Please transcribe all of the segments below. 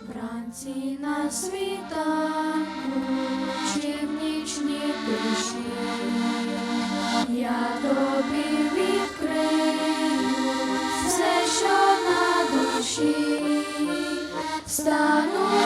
Вранці на світанку, чи в нічній тиші, я тобі відкрию все, що на душі, стану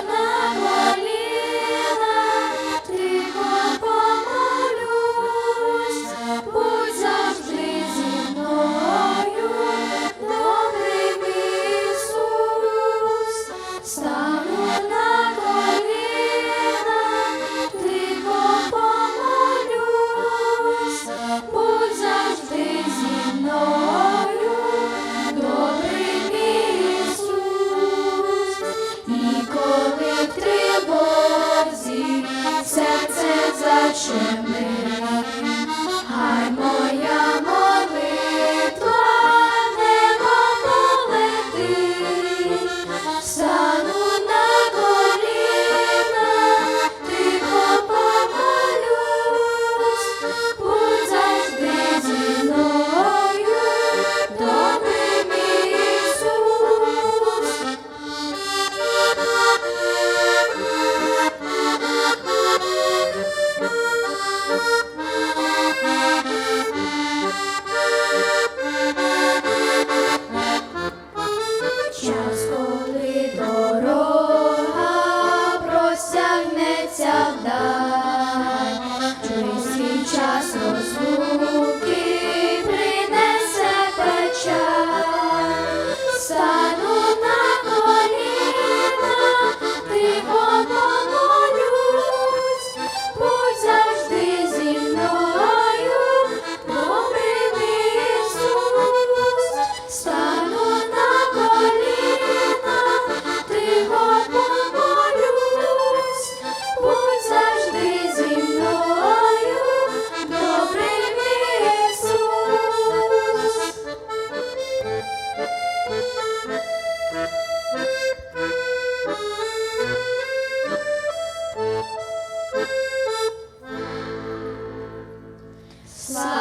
smile.